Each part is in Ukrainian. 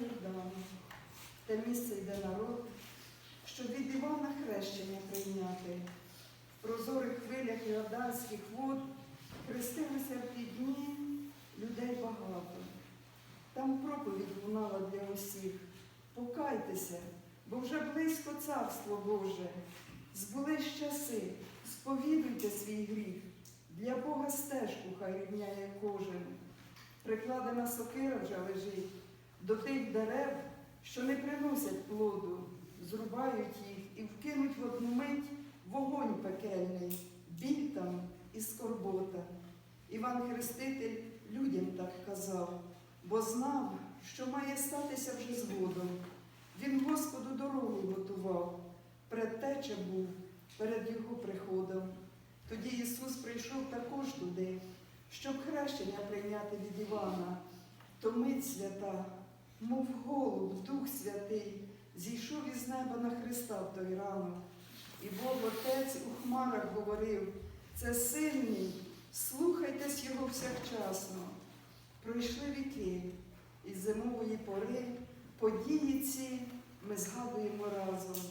Йордану, те місце йде народ, щоб від Івана хрещення прийняти. В прозорих хвилях Йорданських вод хрестилися в ті дні людей багато. Там проповідь лунала для усіх. Покайтеся, бо вже близько царство Боже. Збулись часи, сповідуйте свій гріх. Для Бога стежку хай рівняє кожен. Прикладена сокира вже лежить що не приносять плоду, зрубають їх і вкинуть в одну мить вогонь пекельний, біль там і скорбота. Іван Хреститель людям так казав, бо знав, що має статися вже згодом. Він Господу дорогу готував, предтеча був перед його приходом. Тоді Ісус прийшов також туди, щоб хрещення прийняти від Івана. То мить свята, мов голуб, Дух Святий, зійшов із неба на Христа в той ранок. І Бог Отець у хмарах говорив, це сильний, слухайтесь його всякчасно. Пройшли віки, і зимової пори події ці ми згадуємо разом.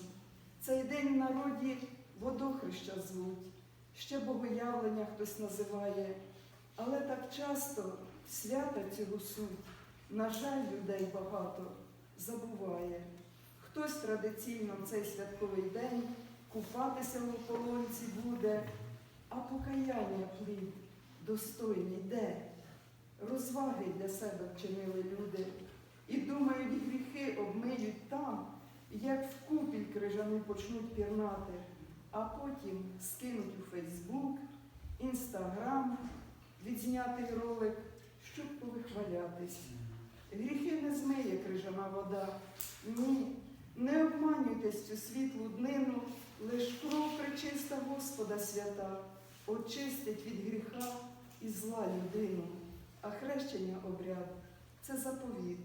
Цей день в народі водохреща звуть, ще богоявлення хтось називає, але так часто свята цього суть, на жаль, людей багато забуває. Хтось традиційно в цей святковий день купатися в ополонці буде, а покаяння плід достойний де? Розваги для себе вчинили люди і думають, гріхи обмиють там, як в купіль крижану почнуть пірнати, а потім скинуть у Фейсбук, Інстаграм, відзнятий ролик, щоб повихвалятись. Гріхи не змиє крижана вода. Ні, не обманюйтесь цю світлу днину, лиш кров причиста Господа свята, очистить від гріха і зла людину. А хрещення обряд це заповіт,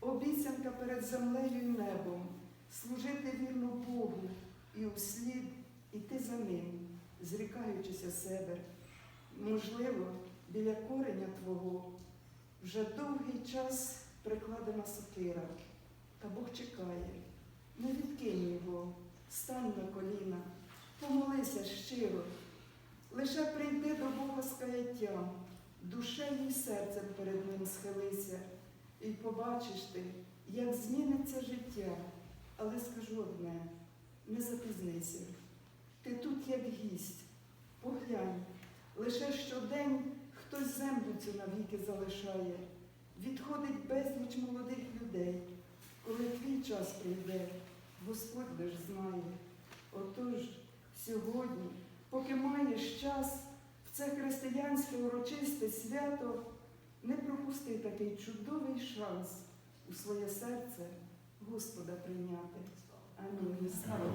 обіцянка перед землею і небом, служити вірно Богу і услід іти за ним, зрікаючися себе. Можливо, біля кореня Твого вже довгий час прикладена сокира, та Бог чекає, не відкинь його, стань на коліна, помолися щиро, лише прийди до Бога з каяттям, душею і серцем перед Ним схилися, і побачиш ти, як зміниться життя. Але скажу одне, не запізнися. Ти тут як гість, поглянь, лише щодень хтось землю цю навіки залишає, відходить безліч молодих людей. Коли твій час прийде, Господь лиш знає. Отож, сьогодні, поки маєш час в це християнське урочисте свято, не пропусти такий чудовий шанс у своє серце Господа прийняти. Амінь. Слава.